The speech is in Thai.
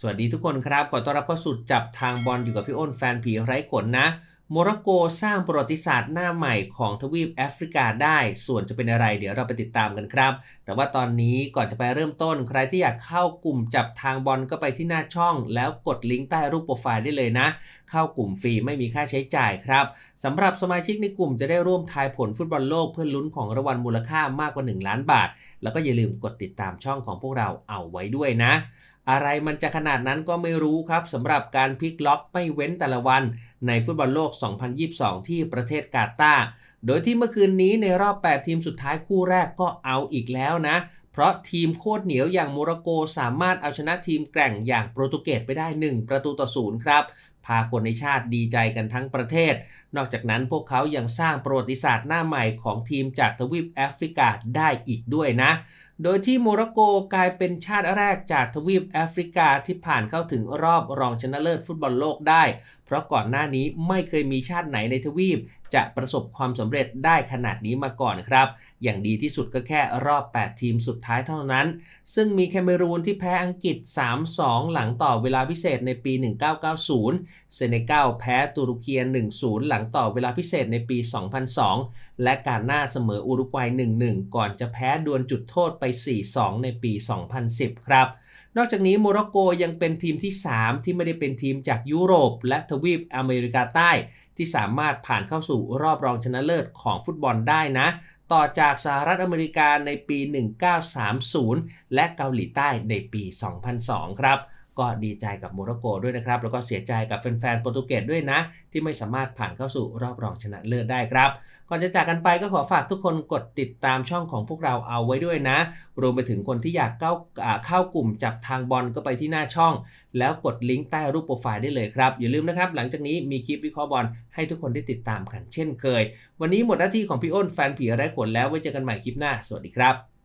สวัสดีทุกคนครับ ขอต้อนรับเข้าสู่จับทางบอลอยู่กับพี่อ้นแฟนผีไร้ขนนะ โมร็อกโกสร้างประวัติศาสตร์หน้าใหม่ของทวีปแอฟริกาได้ ส่วนจะเป็นอะไรเดี๋ยวเราไปติดตามกันครับ แต่ว่าตอนนี้ก่อนจะไปเริ่มต้น ใครที่อยากเข้ากลุ่มจับทางบอลก็ไปที่หน้าช่อง แล้วกดลิงก์ใต้รูปโปรไฟล์ได้เลยนะ เข้ากลุ่มฟรีไม่มีค่าใช้จ่ายครับสำหรับสมาชิกในกลุ่มจะได้ร่วมทายผลฟุตบอลโลกเพื่อลุ้นของรางวัลมูลค่ามากกว่า 1 ล้านบาท แล้วก็อย่าลืมกดติดตามช่องของพวกเราเอาไว้ด้วยนะ อะไรมันจะขนาดนั้นก็ไม่รู้ครับสำหรับการพลิกล็อกไม่เว้นแต่ละวันในฟุตบอลโลก 2022 ที่ประเทศกาตาร์โดยที่เมื่อคืนนี้ในรอบ 8 ทีมสุดท้ายคู่แรกก็เอาอีกแล้วนะเพราะทีมโคตรเหนียวอย่างโมร็อกโกสามารถเอาชนะทีมแกร่งอย่างโปรตุเกสไปได้ 1 ประตูต่อศูนย์ครับ พาคนในชาติดีใจกันทั้งประเทศ นอกจากนั้นพวกเขายังสร้างประวัติศาสตร์หน้าใหม่ของทีมจากทวีปแอฟริกาได้อีกด้วยนะ โดยที่โมร็อกโกกลายเป็นชาติแรกจากทวีปแอฟริกาที่ผ่านเข้าถึงรอบรองชนะเลิศฟุตบอลโลกได้ เพราะก่อนหน้านี้ไม่เคยมีชาติไหนในทวีป จะประสบความสำเร็จได้ขนาดนี้มาก่อนครับ อย่างดีที่สุดก็แค่รอบ 8 ทีมสุดท้ายเท่านั้น ซึ่งมีแคเมรูนที่แพ้อังกฤษ 3-2 หลังต่อเวลาพิเศษในปี 1990 เซเนกัลแพ้ตุรกี1-0 หลังต่อเวลาพิเศษในปี 2002 และการหน้าเสมออุรุกวัย 1-1 ก่อนจะแพ้ดวลจุดโทษไป 4-2 ในปี 2010 ครับ นอกจากนี้โมร็อกโกยังเป็นทีมที่ 3 ที่ไม่ได้เป็นทีมจากยุโรปและทวีปอเมริกาใต้ ที่สามารถผ่านเข้าสู่รอบรองชนะเลิศของฟุตบอลได้นะ ต่อจากสหรัฐอเมริกาในปี 1930 และเกาหลีใต้ในปี 2002 ครับ ก็ดีใจกับโมร็อกโกด้วยนะครับ แล้วก็เสียใจกับแฟนๆโปรตุเกสด้วยนะ ที่ไม่สามารถผ่านเข้าสู่รอบรองชนะเลิศได้ครับก่อนจะจากกันไปก็ขอฝากทุกคนกดติดตามช่องของพวกเราเอาไว้ด้วยนะ รวมไปถึงคนที่อยากเข้าเข้ากลุ่มจับทางบอลก็ไปที่หน้าช่อง แล้วกดลิงก์ใต้รูปโปรไฟล์ได้เลยครับ อย่าลืมนะครับ หลังจากนี้มีคลิปวิเคราะห์บอลให้ทุกคนได้ติดตามกันเช่นเคย วันนี้หมดหน้าที่ของพี่อ้นแฟนผีไร้ขนแล้วไว้เจอกันใหม่คลิปหน้า สวัสดีครับ